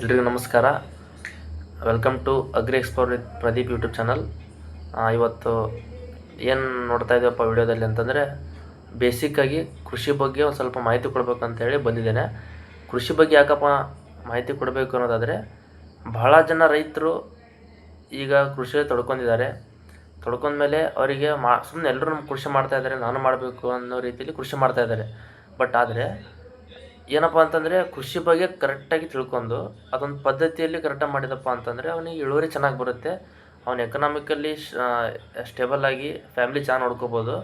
ಎಲ್ರಿಗೂ ನಮಸ್ಕಾರ. Welcome to agri explore with Pradeep YouTube channel ಇವತ್ತು ಏನು ನೋಡ್ತಾ ಇದ್ದೀವಪ್ಪ ವಿಡಿಯೋದಲ್ಲಿ ಅಂತಂದರೆ ಬೇಸಿಕ್ಕಾಗಿ ಕೃಷಿ ಬಗ್ಗೆ ಒಂದು ಸ್ವಲ್ಪ ಮಾಹಿತಿ ಕೊಡಬೇಕು ಅಂತ ಹೇಳಿ ಬಂದಿದ್ದೇನೆ. ಕೃಷಿ ಬಗ್ಗೆ ಯಾಕಪ್ಪ ಮಾಹಿತಿ ಕೊಡಬೇಕು ಅನ್ನೋದಾದರೆ, ಬಹಳ ಜನ ರೈತರು ಈಗ ಕೃಷಿಯಲ್ಲಿ ತೊಡ್ಕೊಂಡಿದ್ದಾರೆ. ತೊಡ್ಕೊಂಡ್ಮೇಲೆ ಅವರಿಗೆ ಮಾ ಸುಮ್ಮನೆ ಎಲ್ಲರೂ ಕೃಷಿ ಮಾಡ್ತಾ ಇದ್ದಾರೆ, ನಾನು ಮಾಡಬೇಕು ಅನ್ನೋ ರೀತಿಯಲ್ಲಿ ಕೃಷಿ ಮಾಡ್ತಾಯಿದ್ದಾರೆ ಬಟ್ ಆದರೆ ಏನಪ್ಪ ಅಂತಂದರೆ ಕೃಷಿ ಬಗ್ಗೆ ಕರೆಕ್ಟಾಗಿ ತಿಳ್ಕೊಂಡು ಅದೊಂದು ಪದ್ಧತಿಯಲ್ಲಿ ಕರೆಕ್ಟಾಗಿ ಮಾಡಿದಪ್ಪ ಅಂತಂದರೆ ಅವನಿಗೆ ಇಳುವರಿ ಚೆನ್ನಾಗಿ ಬರುತ್ತೆ. ಅವನು ಎಕನಾಮಿಕಲ್ಲಿ ಸ್ಟೇಬಲ್ ಆಗಿ ಫ್ಯಾಮಿಲಿ ಚೆನ್ನಾಗಿ ನೋಡ್ಕೋಬೋದು.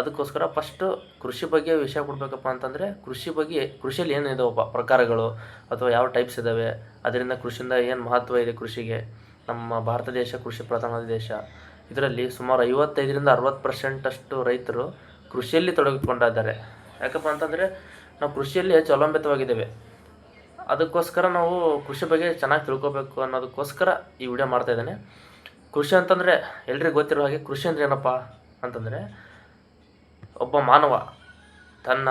ಅದಕ್ಕೋಸ್ಕರ ಫಸ್ಟು ಕೃಷಿ ಬಗ್ಗೆ ವಿಷಯ ಕೊಡಬೇಕಪ್ಪ ಅಂತಂದರೆ ಕೃಷಿ ಬಗ್ಗೆ, ಕೃಷಿಯಲ್ಲಿ ಏನು ಇದಾವಪ್ಪ ಪ್ರಕಾರಗಳು ಅಥವಾ ಯಾವ ಟೈಪ್ಸ್ ಇದ್ದಾವೆ ಅದರಿಂದ ಕೃಷಿಯಿಂದ ಏನು ಮಹತ್ವ ಇದೆ ಕೃಷಿಗೆ. ನಮ್ಮ ಭಾರತ ದೇಶ ಕೃಷಿ ಪ್ರಧಾನ ದೇಶ. ಇದರಲ್ಲಿ ಸುಮಾರು ಐವತ್ತೈದರಿಂದ ಅರವತ್ತು ಪರ್ಸೆಂಟಷ್ಟು ರೈತರು ಕೃಷಿಯಲ್ಲಿ ತೊಡಗಿಕೊಂಡಿದ್ದಾರೆ. ಯಾಕಪ್ಪ ಅಂತಂದರೆ ನಾವು ಕೃಷಿಯಲ್ಲಿ ಅವಲಂಬಿತವಾಗಿದ್ದೇವೆ ಅದಕ್ಕೋಸ್ಕರ ನಾವು ಕೃಷಿ ಬಗ್ಗೆ ಚೆನ್ನಾಗಿ ತಿಳ್ಕೊಬೇಕು ಅನ್ನೋದಕ್ಕೋಸ್ಕರ ಈ ವಿಡಿಯೋ ಮಾಡ್ತಾ ಇದ್ದೇನೆ. ಕೃಷಿ ಅಂತಂದರೆ ಎಲ್ರಿಗೂ ಗೊತ್ತಿರೋ ಹಾಗೆ ಕೃಷಿ ಅಂದರೆ ಏನಪ್ಪ ಅಂತಂದರೆ ಒಬ್ಬ ಮಾನವ ತನ್ನ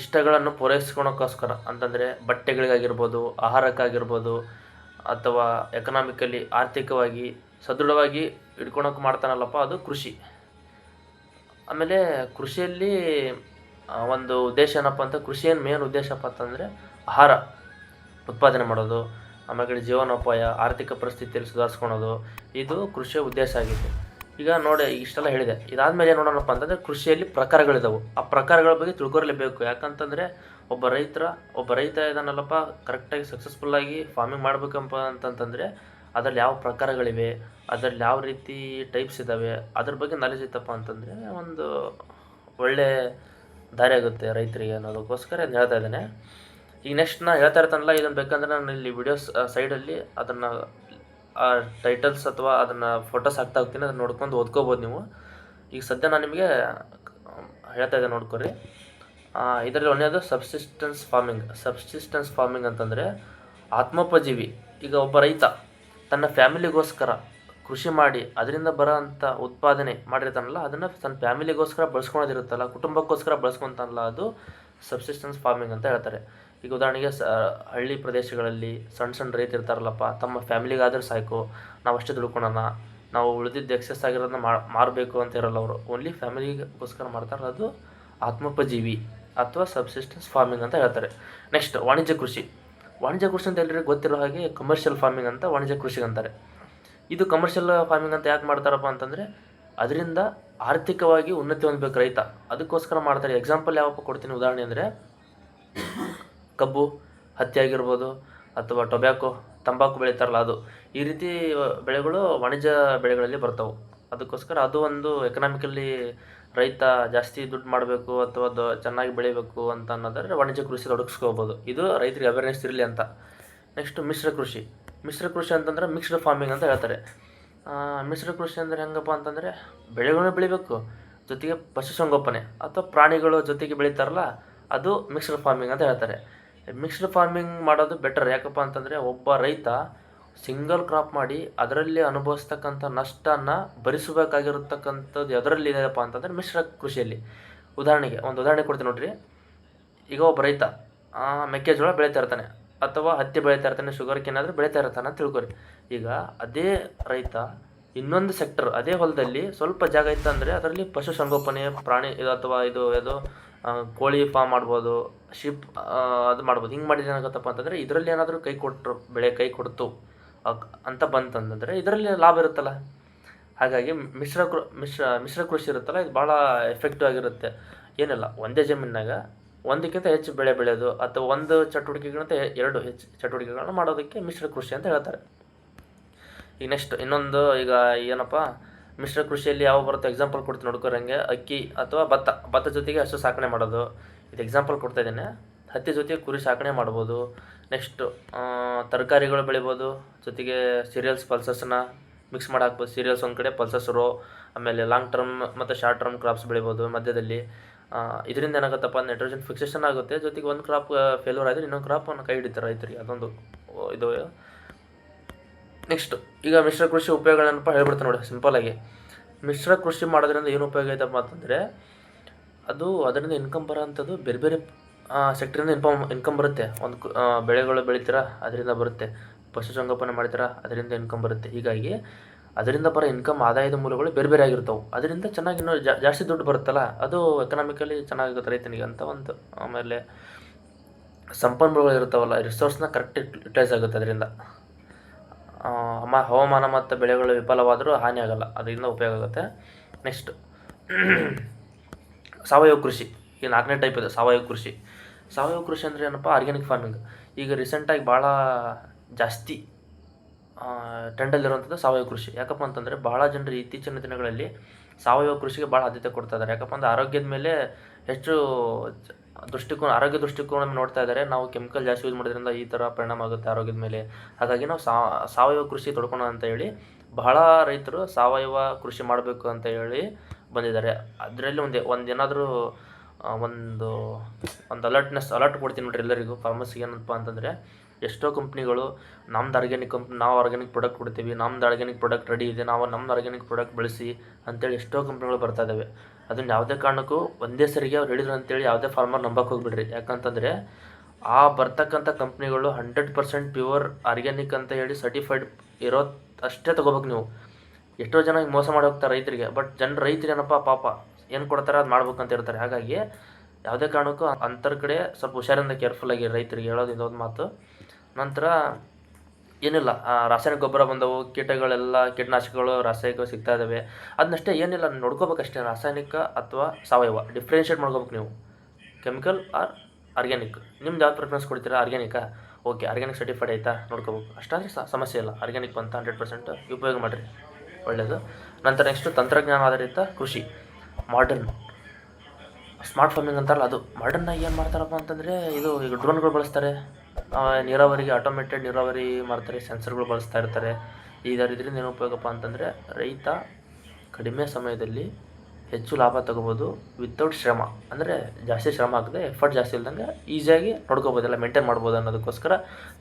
ಇಷ್ಟಗಳನ್ನು ಪೂರೈಸ್ಕೊಳೋಕ್ಕೋಸ್ಕರ ಅಂತಂದರೆ ಬಟ್ಟೆಗಳಿಗಾಗಿರ್ಬೋದು, ಆಹಾರಕ್ಕಾಗಿರ್ಬೋದು, ಅಥವಾ ಎಕನಾಮಿಕಲಿ ಆರ್ಥಿಕವಾಗಿ ಸದೃಢವಾಗಿ ಇಟ್ಕೊಳಕ್ಕೆ ಮಾಡ್ತಾನಲ್ಲಪ್ಪ ಅದು ಕೃಷಿ. ಆಮೇಲೆ ಕೃಷಿಯಲ್ಲಿ ಒಂದು ಉದ್ದೇಶ ಏನಪ್ಪ ಅಂತ ಕೃಷಿಯ ಮೇನ್ ಉದ್ದೇಶಪ್ಪ ಅಂತಂದರೆ ಆಹಾರ ಉತ್ಪಾದನೆ ಮಾಡೋದು, ಆಮೇಲೆ ಜೀವನೋಪಾಯ, ಆರ್ಥಿಕ ಪರಿಸ್ಥಿತಿಯಲ್ಲಿ ಸುಧಾರಿಸ್ಕೊಳೋದು, ಇದು ಕೃಷಿಯ ಉದ್ದೇಶ ಆಗಿದೆ ಈಗ ನೋಡಿ, ಇಷ್ಟೆಲ್ಲ ಹೇಳಿದೆ. ಇದಾದಮೇಲೆ ಏನು ನೋಡೋಣಪ್ಪ ಅಂತಂದರೆ ಕೃಷಿಯಲ್ಲಿ ಪ್ರಕಾರಗಳಿದ್ದಾವೆ ಆ ಪ್ರಕಾರಗಳ ಬಗ್ಗೆ ತಿಳ್ಕೊರ್ಲೇಬೇಕು. ಯಾಕಂತಂದರೆ ಒಬ್ಬ ರೈತರ, ಒಬ್ಬ ರೈತ ಇದನ್ನಲ್ಲಪ್ಪ ಕರೆಕ್ಟಾಗಿ ಸಕ್ಸಸ್ಫುಲ್ಲಾಗಿ ಫಾರ್ಮಿಂಗ್ ಮಾಡ್ಬೇಕಪ್ಪ ಅಂತಂತಂದರೆ ಅದರಲ್ಲಿ ಯಾವ ಪ್ರಕಾರಗಳಿವೆ, ಅದರಲ್ಲಿ ಯಾವ ರೀತಿ ಟೈಪ್ಸ್ ಇದ್ದಾವೆ ಅದ್ರ ಬಗ್ಗೆ ನಾಲೆಜ್ ಇತ್ತಪ್ಪ ಅಂತಂದರೆ ಒಂದು ಒಳ್ಳೆ ದಾರಿ ಆಗುತ್ತೆ ರೈತರಿಗೆ ಅನ್ನೋದಕ್ಕೋಸ್ಕರ ಹೇಳ್ತಾ ಇದ್ದೇನೆ. ಈಗ ನೆಕ್ಸ್ಟ್ ನಾ ಹೇಳ್ತಾ ಇರ್ತಾನಲ್ಲ ಇದನ್ನು ಬೇಕಂದ್ರೆ ನಾನು ಇಲ್ಲಿ ವಿಡಿಯೋಸ್ ಸೈಡಲ್ಲಿ ಅದನ್ನು, ಆ ಟೈಟಲ್ಸ್ ಅಥವಾ ಅದನ್ನು ಫೋಟೋಸ್ ಹಾಕ್ತಾ ಹೋಗ್ತೀನಿ, ಅದನ್ನ ನೋಡ್ಕೊಂಡು ಓದ್ಕೋಬೋದು ನೀವು. ಈಗ ಸದ್ಯ ನಾನು ನಿಮಗೆ ಹೇಳ್ತಾ ಇದ್ದೆ ನೋಡ್ಕೊರಿ. ಇದರಲ್ಲಿ ಒಂದೇದು ಸಬ್ಸಿಸ್ಟೆನ್ಸ್ ಫಾರ್ಮಿಂಗ್ ಸಬ್ಸಿಸ್ಟೆನ್ಸ್ ಫಾರ್ಮಿಂಗ್ ಅಂತಂದರೆ ಆತ್ಮೋಪಜೀವಿ. ಈಗ ಒಬ್ಬ ರೈತ ತನ್ನ ಫ್ಯಾಮಿಲಿಗೋಸ್ಕರ ಕೃಷಿ ಮಾಡಿ ಅದರಿಂದ ಬರೋ ಅಂಥ ಉತ್ಪಾದನೆ ಮಾಡಿರ್ತಾನಲ್ಲ, ಅದನ್ನು ತನ್ನ ಫ್ಯಾಮಿಲಿಗೋಸ್ಕರ ಬಳಸ್ಕೊಳೋದಿರುತ್ತಲ್ಲ, ಕುಟುಂಬಕ್ಕೋಸ್ಕರ ಬಳಸ್ಕೊತಾನಲ್ಲ, ಅದು ಸಬ್ಸಿಸ್ಟೆನ್ಸ್ ಫಾರ್ಮಿಂಗ್ ಅಂತ ಹೇಳ್ತಾರೆ. ಈಗ ಉದಾಹರಣೆಗೆ ಸ, ಹಳ್ಳಿ ಪ್ರದೇಶಗಳಲ್ಲಿ ಸಣ್ಣ ಸಣ್ಣ ರೈತ ಇರ್ತಾರಲ್ಲಪ್ಪ ತಮ್ಮ ಫ್ಯಾಮಿಲಿಗಾದರೂ ಸಾಕು, ನಾವು ಅಷ್ಟೇ ದುಡ್ಕೊಳೋಣ, ನಾವು ಉಳಿದಿದ್ದು ಎಕ್ಸೆಸ್ ಆಗಿರೋದನ್ನ ಮಾರಬೇಕು ಅಂತ ಇರಲ್ಲ ಅವರು ಓನ್ಲಿ ಫ್ಯಾಮಿಲಿಗೋಸ್ಕರ ಮಾಡ್ತಾರಲ್ಲ, ಅದು ಆತ್ಮೋಪಜೀವಿ ಅಥವಾ ಸಬ್ಸಿಸ್ಟೆನ್ಸ್ ಫಾರ್ಮಿಂಗ್ ಅಂತ ಹೇಳ್ತಾರೆ. ನೆಕ್ಸ್ಟ್ ವಾಣಿಜ್ಯ ಕೃಷಿ. ವಾಣಿಜ್ಯ ಕೃಷಿ ಅಂತ ಎಲ್ಲರಿಗೂ ಗೊತ್ತಿರೋ ಹಾಗೆ ಕಮರ್ಷಿಯಲ್ ಫಾರ್ಮಿಂಗ್ ಅಂತ ವಾಣಿಜ್ಯ ಕೃಷಿ ಅಂತಾರೆ. ಇದು ಕಮರ್ಷಿಯಲ್ ಫಾರ್ಮಿಂಗ್ ಅಂತ ಯಾಕೆ ಮಾಡ್ತಾರಪ್ಪ ಅಂತಂದರೆ, ಅದರಿಂದ ಆರ್ಥಿಕವಾಗಿ ಉನ್ನತಿ ಹೊಂದಬೇಕು ರೈತ. ಅದಕ್ಕೋಸ್ಕರ ಮಾಡ್ತಾರೆ. ಎಕ್ಸಾಂಪಲ್ ಯಾವಪ್ಪ ಕೊಡ್ತೀನಿ ಉದಾಹರಣೆ ಅಂದರೆ, ಕಬ್ಬು ಹತ್ತಿ ಆಗಿರ್ಬೋದು ಅಥವಾ ಟೊಬ್ಯಾಕೊ, ತಂಬಾಕು ಬೆಳೀತಾರಲ್ಲ ಅದು. ಈ ರೀತಿ ಬೆಳೆಗಳು ವಾಣಿಜ್ಯ ಬೆಳೆಗಳಲ್ಲಿ ಬರ್ತವೆ. ಅದಕ್ಕೋಸ್ಕರ ಅದು ಒಂದು ಎಕನಾಮಿಕಲಿ ರೈತ ಜಾಸ್ತಿ ದುಡ್ಡು ಮಾಡಬೇಕು ಅಥವಾ ಅದು ಚೆನ್ನಾಗಿ ಬೆಳಿಬೇಕು ಅಂತ ಅನ್ನೋದಾದ್ರೆ ವಾಣಿಜ್ಯ ಕೃಷಿ ತೊಡಗಿಸ್ಕೋಬೋದು. ಇದು ರೈತರಿಗೆ ಅವೇರ್ನೆಸ್ ಇರಲಿ ಅಂತ. ನೆಕ್ಸ್ಟ್ ಮಿಶ್ರ ಕೃಷಿ. ಮಿಶ್ರ ಕೃಷಿ ಅಂತಂದ್ರೆ ಮಿಕ್ಸ್ಡ್ ಫಾರ್ಮಿಂಗ್ ಅಂತ ಹೇಳ್ತಾರೆ. ಮಿಶ್ರ ಕೃಷಿ ಅಂದರೆ ಹೆಂಗಪ್ಪ ಅಂತಂದರೆ ಬೆಳೆಗಳನ್ನ ಬೆಳಿಬೇಕು, ಜೊತೆಗೆ ಪಶುಸಂಗೋಪನೆ ಅಥವಾ ಪ್ರಾಣಿಗಳು ಜೊತೆಗೆ ಬೆಳೀತಾರಲ್ಲ, ಅದು ಮಿಕ್ಸ್ಡ್ ಫಾರ್ಮಿಂಗ್ ಅಂತ ಹೇಳ್ತಾರೆ. ಮಿಕ್ಸ್ಡ್ ಫಾರ್ಮಿಂಗ್ ಮಾಡೋದು ಬೆಟರ್ ಯಾಕಪ್ಪ ಅಂತಂದರೆ ಒಬ್ಬ ರೈತ ಸಿಂಗಲ್ ಕ್ರಾಪ್ ಮಾಡಿ ಅದರಲ್ಲಿ ಅನುಭವಿಸ್ತಕ್ಕಂಥ ನಷ್ಟನ ಭರಿಸಬೇಕಾಗಿರತಕ್ಕಂಥದ್ದು ಎದರಲ್ಲಿ ಇದೆಯಪ್ಪ ಅಂತಂದರೆ ಮಿಶ್ರ ಕೃಷಿಯಲ್ಲಿ. ಉದಾಹರಣೆಗೆ, ಒಂದು ಉದಾಹರಣೆ ಕೊಡ್ತೀನಿ ನೋಡ್ರಿ. ಈಗ ಒಬ್ಬ ರೈತ ಮೆಕ್ಕೆಜೋಳ ಬೆಳೀತಾ ಇರ್ತಾನೆ. ಅಥವಾ ಹತ್ತಿ ಬೆಳೀತಾ ಇರ್ತಾನೆ ಶುಗರ್ ಏನಾದರೂ ಬೆಳೀತಾ ಇರ್ತಾನೆ ತಿಳ್ಕೊರಿ. ಈಗ ಅದೇ ರೈತ ಇನ್ನೊಂದು ಸೆಕ್ಟರ್ ಅದೇ ಹೊಲದಲ್ಲಿ ಸ್ವಲ್ಪ ಜಾಗ ಇತ್ತಂದರೆ ಅದರಲ್ಲಿ ಪಶುಸಂಗೋಪನೆ, ಪ್ರಾಣಿ ಇದು ಅಥವಾ ಇದು ಇದು ಕೋಳಿ ಫಾರ್ಮ್ ಮಾಡ್ಬೋದು ಶಿಪ್ ಅದು ಮಾಡ್ಬೋದು. ಹಿಂಗೆ ಮಾಡಿದ್ರೆ ಏನಾಗುತ್ತಪ್ಪ ಅಂತಂದರೆ ಇದರಲ್ಲಿ ಏನಾದರೂ ಕೈ ಕೊಟ್ಟರು ಬೆಳೆ ಕೈ ಕೊಡ್ತು ಅಂತ ಬಂತಂತಂದರೆ ಇದರಲ್ಲಿ ಲಾಭ ಇರುತ್ತಲ್ಲ. ಹಾಗಾಗಿ ಮಿಶ್ರ ಕೃ, ಮಿಶ್ರ ಮಿಶ್ರ ಕೃಷಿ ಇರುತ್ತಲ್ಲ, ಇದು ಭಾಳ ಎಫೆಕ್ಟಿವ್ ಆಗಿರುತ್ತೆ. ಏನಿಲ್ಲ, ಒಂದೇ ಜಮೀನಾಗ ಒಂದಕ್ಕಿಂತ ಹೆಚ್ಚು ಬೆಳೆ ಬೆಳೆಯೋದು ಅಥವಾ ಒಂದು ಚಟುವಟಿಕೆಗಿಂತ ಎರಡು ಹೆಚ್ಚು ಚಟುವಟಿಕೆಗಳನ್ನು ಮಾಡೋದಕ್ಕೆ ಮಿಶ್ರ ಕೃಷಿ ಅಂತ ಹೇಳ್ತಾರೆ. ಈಗ ನೆಕ್ಸ್ಟ್ ಇನ್ನೊಂದು ಈಗ ಏನಪ್ಪ, ಮಿಶ್ರ ಕೃಷಿಯಲ್ಲಿ ಯಾವ ಬರುತ್ತೆ? ಎಕ್ಸಾಂಪಲ್ ಕೊಡ್ತೀನಿ ನೋಡ್ಕೊರಂಗೆ ಅಕ್ಕಿ ಅಥವಾ ಭತ್ತ. ಭತ್ತ ಜೊತೆಗೆ ಹಸು ಸಾಕಣೆ ಮಾಡೋದು. ಇದು ಎಕ್ಸಾಂಪಲ್ ಕೊಡ್ತಾ ಇದ್ದೇನೆ. ಹತ್ತಿ ಜೊತೆಗೆ ಕುರಿ ಸಾಕಣೆ ಮಾಡ್ಬೋದು. ನೆಕ್ಸ್ಟ್ ತರಕಾರಿಗಳು ಬೆಳಿಬೋದು. ಜೊತೆಗೆ ಸೀರಿಯಲ್ಸ್ ಪಲ್ಸಸ್ನ ಮಿಕ್ಸ್ ಮಾಡಿ ಹಾಕ್ಬೋದು ಸೀರಿಯಲ್ಸ್ ಒಂದು ಕಡೆ ಪಲ್ಸಸ್ ರೋ ಆಮೇಲೆ ಲಾಂಗ್ ಟರ್ಮ್ ಮತ್ತು ಶಾರ್ಟ್ ಟರ್ಮ್ ಕ್ರಾಪ್ಸ್ ಬೆಳಿಬೋದು ಮಧ್ಯದಲ್ಲಿ. ಇದರಿಂದ ಏನಾಗುತ್ತಪ್ಪ ನೈಟ್ರೋಜನ್ ಫಿಕ್ಸೇಷನ್ ಆಗುತ್ತೆ. ಜೊತೆಗೆ ಒಂದು ಕ್ರಾಪ್ ಫೇಲ್ಯೂರ್ ಆದರೆ ಇನ್ನೊಂದು ಕ್ರಾಪನ್ನು ಕೈ ಹಿಡಿತಾರೆ ರೈತರಿಗೆ. ಅದೊಂದು ಇದು ನೆಕ್ಸ್ಟ್ ಈಗ ಮಿಶ್ರ ಕೃಷಿ ಉಪಯೋಗಗಳನ್ನಪ್ಪ ಹೇಳ್ಬಿಡ್ತೀನಿ ನೋಡಿ ಸಿಂಪಲಾಗಿ ಮಿಶ್ರ ಕೃಷಿ ಮಾಡೋದ್ರಿಂದ ಏನು ಉಪಯೋಗ ಐತಪ್ಪ ಅಂತಂದರೆ, ಅದು ಅದರಿಂದ ಇನ್ಕಮ್ ಬರೋಂಥದ್ದು ಬೇರೆ ಬೇರೆ ಸೆಕ್ಟ್ರಿಂದ ಇನ್ಕಮ್ ಇನ್ಕಮ್ ಬರುತ್ತೆ. ಒಂದು ಬೆಳೆಗಳು ಬೆಳಿತೀರಾ, ಅದರಿಂದ ಬರುತ್ತೆ. ಪಶುಸಂಗೋಪನೆ ಮಾಡ್ತೀರಾ, ಅದರಿಂದ ಇನ್ಕಮ್ ಬರುತ್ತೆ. ಹೀಗಾಗಿ ಅದರಿಂದ ಬರೋ ಇನ್ಕಮ್ ಆದಾಯದ ಮೂಲಗಳು ಬೇರೆ ಬೇರೆ ಆಗಿರ್ತಾವೆ. ಅದರಿಂದ ಚೆನ್ನಾಗಿ ಇನ್ನೂ ಜಾಸ್ತಿ ದುಡ್ಡು ಬರುತ್ತಲ್ಲ, ಅದು ಎಕನಾಮಿಕಲಿ ಚೆನ್ನಾಗಿರುತ್ತೆ ರೈತನಿಗೆ ಅಂತ ಒಂದು, ಆಮೇಲೆ ಸಂಪನ್ಮೂಲಗಳು ಇರ್ತಾವಲ್ಲ ರಿಸೋರ್ಸ್ನ ಕರೆಕ್ಟ್ ಯುಟಿಲೈಸ್ ಆಗುತ್ತೆ ಅದರಿಂದ. ಹವಾಮಾನ ಮತ್ತು ಬೆಳೆಗಳು ವಿಫಲವಾದರೂ ಹಾನಿ ಆಗಲ್ಲ, ಅದರಿಂದ ಉಪಯೋಗ ಆಗುತ್ತೆ. ನೆಕ್ಸ್ಟ್ ಸಾವಯವ ಕೃಷಿ, ಈ ನಾಲ್ಕನೇ ಟೈಪ್ ಇದೆ, ಸಾವಯವ ಕೃಷಿ. ಸಾವಯವ ಕೃಷಿ ಅಂದರೆ ಏನಪ್ಪ ಆರ್ಗ್ಯಾನಿಕ್ ಫಾರ್ಮಿಂಗ್ ಈಗ ರೀಸೆಂಟಾಗಿ ಭಾಳ ಜಾಸ್ತಿ ಟ್ರೆಂಡಲ್ಲಿರುವಂಥದ್ದು ಸಾವಯವ ಕೃಷಿ. ಯಾಕಪ್ಪ ಅಂತಂದರೆ ಭಾಳ ಜನರು ಇತ್ತೀಚಿನ ದಿನಗಳಲ್ಲಿ ಸಾವಯವ ಕೃಷಿಗೆ ಭಾಳ ಆದ್ಯತೆ ಕೊಡ್ತಾ ಇದ್ದಾರೆ. ಯಾಕಪ್ಪ ಅಂದರೆ ಆರೋಗ್ಯದ ಮೇಲೆ ಹೆಚ್ಚು ದೃಷ್ಟಿಕೋನ ಆರೋಗ್ಯ ದೃಷ್ಟಿಕೋನ ನೋಡ್ತಾ ಇದ್ದಾರೆ. ನಾವು ಕೆಮಿಕಲ್ ಜಾಸ್ತಿ ಯೂಸ್ ಮಾಡೋದ್ರಿಂದ ಈ ಥರ ಪರಿಣಾಮ ಆಗುತ್ತೆ ಆರೋಗ್ಯದ ಮೇಲೆ. ಹಾಗಾಗಿ ನಾವು ಸಾವಯವ ಕೃಷಿ ತೊಡ್ಕೊಳ ಅಂತ ಹೇಳಿ ಬಹಳ ರೈತರು ಸಾವಯವ ಕೃಷಿ ಮಾಡಬೇಕು ಅಂತ ಹೇಳಿ ಬಂದಿದ್ದಾರೆ. ಅದರಲ್ಲಿ ಒಂದು ಒಂದು ಏನಾದರೂ ಒಂದು ಒಂದು ಅಲರ್ಟ್ನೆಸ್ ಅಲರ್ಟ್ ಕೊಡ್ತೀನಿ ನೋಡ್ರಿ ಎಲ್ಲರಿಗೂ. ಫಾರ್ಮರ್ಸಿಗೆ ಏನಪ್ಪ ಅಂತಂದರೆ ಎಷ್ಟೋ ಕಂಪ್ನಿಗಳು ನಮ್ದು ಆರ್ಗ್ಯಾನಿಕ್ ಕಂಪ್ ನಾವು ಆರ್ಗ್ಯಾನಿಕ್ ಪ್ರಾಡಕ್ಟ್ ಕೊಡ್ತೀವಿ, ನಮ್ದು ಆರ್ಗ್ಯಾನಿಕ್ ಪ್ರಾಡಕ್ಟ್ ರೆಡಿ ಇದೆ, ನಾವು ನಮ್ದು ಆರ್ಗ್ಯಾನಿಕ್ ಪ್ರಾಡಕ್ಟ್ ಬೆಳೆಸಿ ಅಂತೇಳಿ ಎಷ್ಟೋ ಕಂಪ್ನಿಗಳು ಬರ್ತಾ ಇದ್ದಾವೆ ಅದನ್ನ ಯಾವುದೇ ಕಾರಣಕ್ಕೂ ಒಂದೇ ಸರಿಗೆ ಅವ್ರು ಹೇಳಿದ್ರು ಅಂತೇಳಿ ಯಾವುದೇ ಫಾರ್ಮರ್ ನಂಬಕ್ಕೆ ಹೋಗ್ಬಿಡ್ರಿ. ಯಾಕಂತಂದರೆ ಆ ಬರ್ತಕ್ಕಂಥ ಕಂಪ್ನಿಗಳು ಹಂಡ್ರೆಡ್ ಪರ್ಸೆಂಟ್ ಪ್ಯೂರ್ ಆರ್ಗ್ಯಾನಿಕ್ ಅಂತ ಹೇಳಿ ಸರ್ಟಿಫೈಡ್ ಇರೋ ಅಷ್ಟೇ ತೊಗೋಬೇಕು ನೀವು. ಎಷ್ಟೋ ಜನ ಮೋಸ ಮಾಡಿ ಹೋಗ್ತಾರೆ ರೈತರಿಗೆ ಬಟ್ ಜನ ರೈತರು ಏನಪ್ಪ ಪಾಪ ಏನು ಕೊಡ್ತಾರೆ ಅದು ಮಾಡ್ಬೇಕು ಅಂತ ಇರ್ತಾರೆ ಹಾಗಾಗಿ ಯಾವುದೇ ಕಾರಣಕ್ಕೂ ಅಂತರ ಕಡೆ ಸ್ವಲ್ಪ ಹುಷಾರಿಂದ ಕೇರ್ಫುಲ್ ಆಗಿ ರೈತರಿಗೆ ಹೇಳೋದು ಇದೊಂದು ಮಾತು. ನಂತರ ಏನಿಲ್ಲ ರಾಸಾಯನಿಕ ಗೊಬ್ಬರ ಬಂದವು, ಕೀಟಗಳೆಲ್ಲ, ಕೀಟನಾಶಕಗಳು ರಾಸಾಯನಿಕ ಸಿಗ್ತಾ ಇದ್ದಾವೆ ಅದನ್ನಷ್ಟೇ ಏನಿಲ್ಲ, ನೋಡ್ಕೋಬೇಕಷ್ಟೇ, ರಾಸಾಯನಿಕ ಅಥವಾ ಸಾವಯವ ಡಿಫ್ರೆನ್ಷಿಯೇಟ್ ಮಾಡ್ಕೋಬೇಕು ನೀವು. ಕೆಮಿಕಲ್ ಆರ್ ಆರ್ಗ್ಯಾನಿಕ್ ನಿಮ್ದು ಯಾವ ಪ್ರಿಫರೆನ್ಸ್ ಕೊಡ್ತೀರಾ ಆರ್ಗ್ಯಾನಿಕ ಓಕೆ ಆರ್ಗ್ಯಾನಿಕ್ ಸರ್ಟಿಫೈಡ್ ಆಯಿತಾ? ನೋಡ್ಕೋಬೇಕು. ಅಷ್ಟಾದರೆ ಸಮಸ್ಯೆ ಇಲ್ಲ. ಆರ್ಗ್ಯಾನಿಕ್ ಬಂತ ಹಂಡ್ರೆಡ್ ಪರ್ಸೆಂಟ್ ಉಪಯೋಗ ಮಾಡಿರಿ. ಒಳ್ಳೆಯದು ನಂತರ ನೆಕ್ಸ್ಟು ತಂತ್ರಜ್ಞಾನ ಆಧಾರಿತ ಕೃಷಿ. ಮಾಡರ್ನ್ ಸ್ಮಾರ್ಟ್ ಫಾರ್ಮಿಂಗ್ ಅಂತಾರಲ್ಲ ಅದು. ಮಾಡರ್ನಾಗಿ ಏನು ಮಾಡ್ತಾರಪ್ಪ ಅಂತಂದರೆ, ಇದು ಈಗ ಡ್ರೋನ್ಗಳು ಬಳಸ್ತಾರೆ. ನೀರಾವರಿಗೆ ಆಟೋಮೇಟೆಡ್ ನೀರಾವರಿ ಮಾಡ್ತಾರೆ ಸೆನ್ಸರ್ಗಳು ಬಳಸ್ತಾ ಇರ್ತಾರೆ. ಇದರ ಇದರಿಂದ ಏನು ಉಪಯೋಗಪ್ಪ ಅಂತಂದರೆ, ರೈತ ಕಡಿಮೆ ಸಮಯದಲ್ಲಿ ಹೆಚ್ಚು ಲಾಭ ತಗೋಬೋದು ವಿತೌಟ್ ಶ್ರಮ. ಅಂದರೆ ಜಾಸ್ತಿ ಶ್ರಮ ಆಗದೆ ಎಫರ್ಟ್ ಜಾಸ್ತಿ ಇಲ್ದಂಗೆ ಈಸಿಯಾಗಿ ನೋಡ್ಕೋಬೋದಲ್ಲ ಮೇಂಟೈನ್ ಮಾಡ್ಬೋದು ಅನ್ನೋದಕ್ಕೋಸ್ಕರ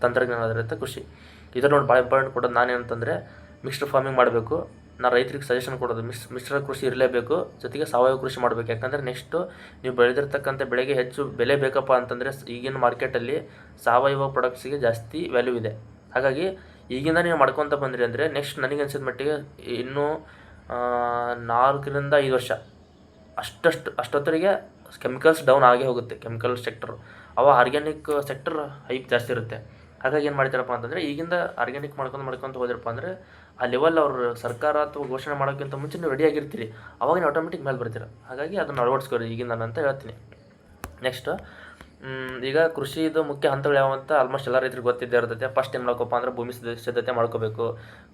ತಂತ್ರಜ್ಞಾನ ಆಧಾರಿತ ಕೃಷಿ. ಇದರ ನೋಡಿ ಭಾಳ ಇಂಪಾರ್ಟೆಂಟ್ ಕೊಡೋದು ನಾನೇನಂತಂದರೆ ಮಿಕ್ಸ್ಡ್ ಫಾರ್ಮಿಂಗ್ ಮಾಡಬೇಕು. ನಾನು ರೈತರಿಗೆ ಸಜೆಷನ್ ಕೊಡೋದು. ಮಿಸ್ ಮಿಶ್ರ ಕೃಷಿ ಇರಲೇಬೇಕು. ಜೊತೆಗೆ ಸಾವಯವ ಕೃಷಿ ಮಾಡಬೇಕು. ಯಾಕಂದರೆ ನೆಕ್ಸ್ಟು ನೀವು ಬೆಳೆದಿರ್ತಕ್ಕಂಥ ಬೆಳೆಗೆ ಹೆಚ್ಚು ಬೆಲೆ ಬೇಕಪ್ಪ ಅಂತಂದರೆ ಈಗಿನ ಮಾರ್ಕೆಟಲ್ಲಿ ಸಾವಯವ ಪ್ರಾಡಕ್ಟ್ಸಿಗೆ ಜಾಸ್ತಿ ವ್ಯಾಲ್ಯೂ ಇದೆ. ಹಾಗಾಗಿ ಈಗಿಂದ ನೀವು ಮಾಡ್ಕೊತ ಬಂದ್ರಿ ಅಂದರೆ ನೆಕ್ಸ್ಟ್ ನನಗೆ ಅನ್ಸಿದ ಮಟ್ಟಿಗೆ ಇನ್ನೂ ನಾಲ್ಕರಿಂದ ಐದು ವರ್ಷ ಅಷ್ಟಷ್ಟು, ಅಷ್ಟೊತ್ತರಿಗೆ ಕೆಮಿಕಲ್ಸ್ ಡೌನ್ ಆಗೇ ಹೋಗುತ್ತೆ. ಕೆಮಿಕಲ್ ಸೆಕ್ಟರ್ ಅವ ಆರ್ಗ್ಯಾನಿಕ್ ಸೆಕ್ಟರ್ ಹೈಪ್ ಜಾಸ್ತಿ ಇರುತ್ತೆ. ಹಾಗಾಗಿ ಏನು ಮಾಡ್ತಾರಪ್ಪ ಅಂತಂದರೆ ಈಗಿಂದ ಆರ್ಗ್ಯಾನಿಕ್ ಮಾಡ್ಕೊಂಡು ಮಾಡ್ಕೊಂತ ಹೋದ್ರಪ್ಪ ಅಂದರೆ ಆ ಲೆವೆಲ್ ಅವರು ಸರ್ಕಾರ ಅಥವಾ ಘೋಷಣೆ ಮಾಡೋಕ್ಕಿಂತ ಮುಂಚೆ ನೀವು ರೆಡಿ ಆಗಿರ್ತೀರಿ. ಅವಾಗ ನೀವು ಆಟೋಮೆಟಿಕ್ ಮೇಲೆ ಬರ್ತೀರ. ಹಾಗಾಗಿ ಅದನ್ನು ಅಳವಡಿಸ್ಕೊರಿ ಈಗಿಂದ ನಾನು ಅಂತ ಹೇಳ್ತೀನಿ. ನೆಕ್ಸ್ಟ್ ಈಗ ಕೃಷಿದು ಮುಖ್ಯ ಹಂತಗಳು ಯಾವ ಅಂತ ಆಲ್ಮೋಸ್ಟ್ ಎಲ್ಲ ರೈತರಿಗೆ ಗೊತ್ತಿದ್ದೇ ಇರ್ತೈತೆ. ಫಸ್ಟ್ ಏನು ಮಾಡ್ಕೋಪ್ಪ ಅಂದ್ರೆ ಭೂಮಿ ಸಿದ್ಧ, ಸಿದ್ಧತೆ ಮಾಡ್ಕೋಬೇಕು.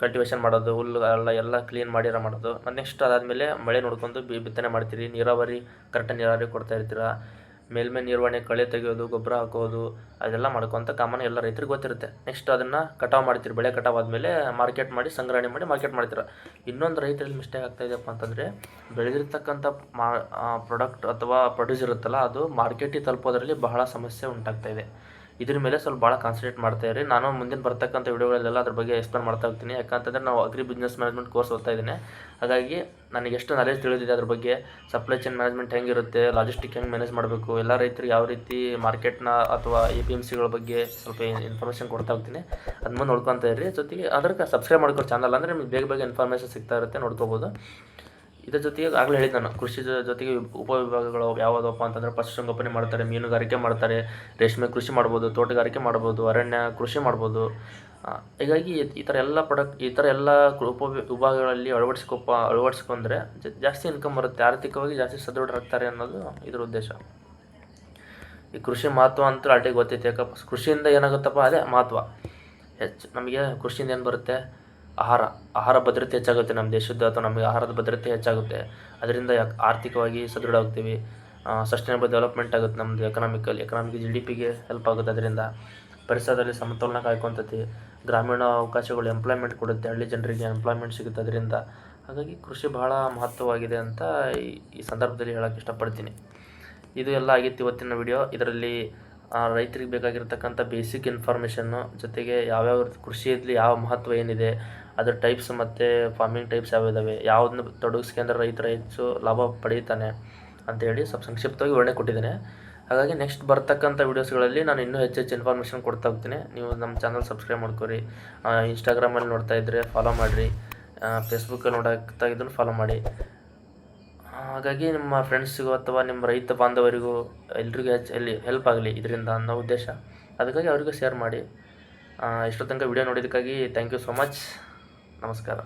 ಕಲ್ಟಿವೇಷನ್ ಮಾಡೋದು ಹುಲ್ಲು ಎಲ್ಲ ಎಲ್ಲ ಕ್ಲೀನ್ ಮಾಡಿರ ಮಾಡೋದು. ಮತ್ತು ನೆಕ್ಸ್ಟ್ ಅದಾದಮೇಲೆ ಮಳೆ ನೋಡ್ಕೊಂಡು ಬಿತ್ತನೆ ಮಾಡ್ತೀರಿ. ನೀರಾವರಿ ಕರೆಕ್ಟಾಗಿ ನೀರಾವರಿ ಕೊಡ್ತಾ ಇರ್ತೀರ. ಮೇಲ್ಮೈ ನಿರ್ವಹಣೆ, ಕಳೆ ತೆಗೆಯೋದು, ಗೊಬ್ಬರ ಹಾಕೋದು, ಅದೆಲ್ಲ ಮಾಡ್ಕೊತ ಕಾಮನ್ ಎಲ್ಲ ರೈತರಿಗೆ ಗೊತ್ತಿರುತ್ತೆ. ನೆಕ್ಸ್ಟ್ ಅದನ್ನು ಕಟಾವು ಮಾಡ್ತೀರಿ. ಬೆಳೆ ಕಟಾವು ಆದಮೇಲೆ ಮಾರ್ಕೆಟ್ ಮಾಡಿ, ಸಂಗ್ರಹಣೆ ಮಾಡಿ ಮಾರ್ಕೆಟ್ ಮಾಡ್ತೀರ. ಇನ್ನೊಂದು ರೈತರಲ್ಲಿ ಮಿಸ್ಟೇಕ್ ಆಗ್ತಾ ಇದೆಯಪ್ಪ ಅಂತಂದರೆ, ಬೆಳೆದಿರ್ತಕ್ಕಂಥ ಮಾ ಪ್ರಾಡಕ್ಟ್ ಅಥವಾ ಪ್ರೊಡ್ಯೂಸ್ ಇರುತ್ತಲ್ಲ, ಅದು ಮಾರ್ಕೆಟಿಗೆ ತಲುಪೋದ್ರಲ್ಲಿ ಬಹಳ ಸಮಸ್ಯೆ ಉಂಟಾಗ್ತಾ ಇದೆ. ಇದ್ರ ಮೇಲೆ ಸ್ವಲ್ಪ ಭಾಳ ಕಾನ್ಸಂಟ್ರೇಟ್ ಮಾಡ್ತಾ ಇರಿ. ನಾನು ಮುಂದಿನ ಬರ್ತಕ್ಕಂಥ ವಿಡಿಯೋಗಳಲ್ಲೆಲ್ಲ ಅದ್ರ ಬಗ್ಗೆ ಎಕ್ಸ್ಪ್ಲೇನ್ ಮಾಡ್ತಾ ಹೋಗ್ತೀನಿ. ಯಾಕಂತಂದ್ರೆ ನಾವು ಅಗ್ರಿ ಬಿಸ್ನೆಸ್ ಮ್ಯಾನೇಜ್ಮೆಂಟ್ ಕೋರ್ಸ್ ಓದ್ತಾ ಇದ್ದೀನಿ. ಹಾಗಾಗಿ ನನಗೆ ಎಷ್ಟು ನಾಲೆಜ್ ತಿಳಿದಿದೆ ಅದ್ರ ಬಗ್ಗೆ ಸಪ್ಲೈ ಚೈನ್ ಮ್ಯಾನೇಜ್ಮೆಂಟ್ ಹೆಂಗಿರುತ್ತೆ ಲಾಜಿಸ್ಟಿಕ್ ಹೆಂಗೆ ಮ್ಯಾನೇಜ್ ಮಾಡಬೇಕು, ಎಲ್ಲ ರೈತರಿಗೆ ಯಾವ ರೀತಿ ಮಾರ್ಕೆಟ್ನ ಅಥವಾ ಎ ಪಿ ಎಂ ಸಿಗಳ ಬಗ್ಗೆ ಸ್ವಲ್ಪ ಇನ್ಫಾರ್ಮೇಷನ್ ಕೊಡ್ತಾ ಹೋಗ್ತೀನಿ. ಅದನ್ನ ಮುಂದೆ ನೋಡ್ಕೊತಾ ಇರಿ ಜೊತೆಗೆ ಅದಕ್ಕೆ ಸಬ್ಸ್ಕ್ರೈಬ್ ಮಾಡ್ಕೊ ಚಾನಲ್ ಅಂದರೆ ನಿಮಗೆ ಬೇಗ ಬೇಗ ಇನ್ಫಾರ್ಮೇಷನ್ ಸಿಗ್ತಾ ಇರುತ್ತೆ, ನೋಡ್ಕೋಬೋದು. ಇದ್ರ ಜೊತೆಗೆ ಆಗಲೇ ಹೇಳಿದ್ದೆ ನಾನು, ಕೃಷಿ ಜೊತೆಗೆ ಉಪವಿಭಾಗಗಳು ಯಾವುದಪ್ಪ ಅಂತಂದರೆ ಪಶುಸಂಗೋಪನೆ ಮಾಡ್ತಾರೆ, ಮೀನುಗಾರಿಕೆ ಮಾಡ್ತಾರೆ, ರೇಷ್ಮೆ ಕೃಷಿ ಮಾಡ್ಬೋದು, ತೋಟಗಾರಿಕೆ ಮಾಡ್ಬೋದು, ಅರಣ್ಯ ಕೃಷಿ ಮಾಡ್ಬೋದು. ಹೀಗಾಗಿ ಈ- ಥರ ಎಲ್ಲ ಪ್ರಾಡಕ್ಟ್ ಈ ಥರ ಎಲ್ಲ ಉಪ ವಿಭಾಗಗಳಲ್ಲಿ ಅಳವಡಿಸ್ಕೊಪ್ಪ, ಅಳವಡಿಸ್ಕೊಂಡ್ರೆ ಜಾಸ್ತಿ ಇನ್ಕಮ್ ಬರುತ್ತೆ. ಆರ್ಥಿಕವಾಗಿ ಜಾಸ್ತಿ ಸದೃಢರಾಗ್ತಾರೆ ಅನ್ನೋದು ಇದರ ಉದ್ದೇಶ. ಈ ಕೃಷಿ ಮಹತ್ವ ಅಂತೂ ಅಲ್ಟಿಗೆ ಗೊತ್ತೈತೆ, ಯಾಕಪ್ಪ? ಕೃಷಿಯಿಂದ ಏನಾಗುತ್ತಪ್ಪ? ಅದೇ ಮಹತ್ವ. ಹೆಚ್ಚು ನಮಗೆ ಕೃಷಿಯಿಂದ ಏನು ಬರುತ್ತೆ? ಆಹಾರ ಆಹಾರ ಭದ್ರತೆ ಹೆಚ್ಚಾಗುತ್ತೆ. ನಮ್ಮ ದೇಶದ ಅಥವಾ ನಮಗೆ ಆಹಾರದ ಭದ್ರತೆ ಹೆಚ್ಚಾಗುತ್ತೆ. ಅದರಿಂದ ಆರ್ಥಿಕವಾಗಿ ಸದೃಢ ಆಗ್ತೀವಿ ಸಸ್ಟೈನಬಲ್ ಡೆವಲಪ್ಮೆಂಟ್ ಆಗುತ್ತೆ ನಮ್ಮದು ಎಕನಾಮಿಕಲ್ ಎಕನಾಮಿಕ್ ಜಿ ಡಿ ಪಿಗೆ ಹೆಲ್ಪ್ ಆಗುತ್ತೆ ಅದರಿಂದ. ಪರಿಸರದಲ್ಲಿ ಸಮತೋಲನ ಕಾಯ್ಕೊತೈತಿ. ಗ್ರಾಮೀಣ ಅವಕಾಶಗಳು ಎಂಪ್ಲಾಯ್ಮೆಂಟ್ ಕೊಡುತ್ತೆ. ಹಳ್ಳಿ ಜನರಿಗೆ ಎಂಪ್ಲಾಯ್ಮೆಂಟ್ ಸಿಗುತ್ತೆ ಅದರಿಂದ. ಹಾಗಾಗಿ ಕೃಷಿ ಬಹಳ ಮಹತ್ವವಾಗಿದೆ ಅಂತ ಈ- ಸಂದರ್ಭದಲ್ಲಿ ಹೇಳೋಕ್ಕೆ ಇಷ್ಟಪಡ್ತೀನಿ. ಇದು ಎಲ್ಲ ಆಗಿತ್ತು ಇವತ್ತಿನ ವಿಡಿಯೋ ಇದರಲ್ಲಿ ರೈತರಿಗೆ ಬೇಕಾಗಿರ್ತಕ್ಕಂಥ ಬೇಸಿಕ್ ಇನ್ಫಾರ್ಮೇಷನ್ನು ಜೊತೆಗೆ ಯಾವ್ಯಾವ ಕೃಷಿಯಲ್ಲಿ ಯಾವ ಮಹತ್ವ ಏನಿದೆ, ಅದರ ಟೈಪ್ಸ್ ಮತ್ತು ಫಾರ್ಮಿಂಗ್ ಟೈಪ್ಸ್ ಯಾವ್ದಾವೆ ಯಾವ್ದನ್ನ ತೊಡಗಿಸ್ಕೊಂಡ್ರೆ ರೈತರ ಹೆಚ್ಚು ಲಾಭ ಪಡೀತಾನೆ ಅಂತೇಳಿ ಸ್ವಲ್ಪ ಸಂಕ್ಷಿಪ್ತವಾಗಿ ವಿವರಣೆ ಕೊಟ್ಟಿದ್ದೇನೆ. ಹಾಗಾಗಿ ನೆಕ್ಸ್ಟ್ ಬರ್ತಕ್ಕಂಥ ವೀಡಿಯೋಸ್ಗಳಲ್ಲಿ ನಾನು ಇನ್ನೂ ಹೆಚ್ಚು ಹೆಚ್ಚು ಇನ್ಫಾರ್ಮೇಷನ್ ಕೊಡ್ತಾ ಹೋಗ್ತೀನಿ. ನೀವು ನಮ್ಮ ಚಾನಲ್ ಸಬ್ಸ್ಕ್ರೈಬ್ ಮಾಡ್ಕೊರಿ. ಇನ್ಸ್ಟಾಗ್ರಾಮಲ್ಲಿ ನೋಡ್ತಾ ಇದ್ದರೆ ಫಾಲೋ ಮಾಡಿರಿ. ಫೇಸ್ಬುಕ್ಕಲ್ಲಿ ನೋಡೋಕ್ತಾ ಇದ್ದನ್ನು ಫಾಲೋ ಮಾಡಿ. ಹಾಗಾಗಿ ನಿಮ್ಮ ಫ್ರೆಂಡ್ಸಿಗೂ ಅಥವಾ ನಿಮ್ಮ ರೈತ ಬಾಂಧವರಿಗೂ ಎಲ್ರಿಗೂ ಎಲ್ಲಿ ಹೆಲ್ಪ್ ಆಗಲಿ ಇದರಿಂದ ಅನ್ನೋ ಉದ್ದೇಶ. ಅದಕ್ಕಾಗಿ ಅವರಿಗೂ ಶೇರ್ ಮಾಡಿ. ಇಷ್ಟೋ ತನಕ ವಿಡಿಯೋ ನೋಡಿದ್ದಕ್ಕಾಗಿ ಥ್ಯಾಂಕ್ ಯು ಸೊ ಮಚ್ ನಮಸ್ಕಾರ.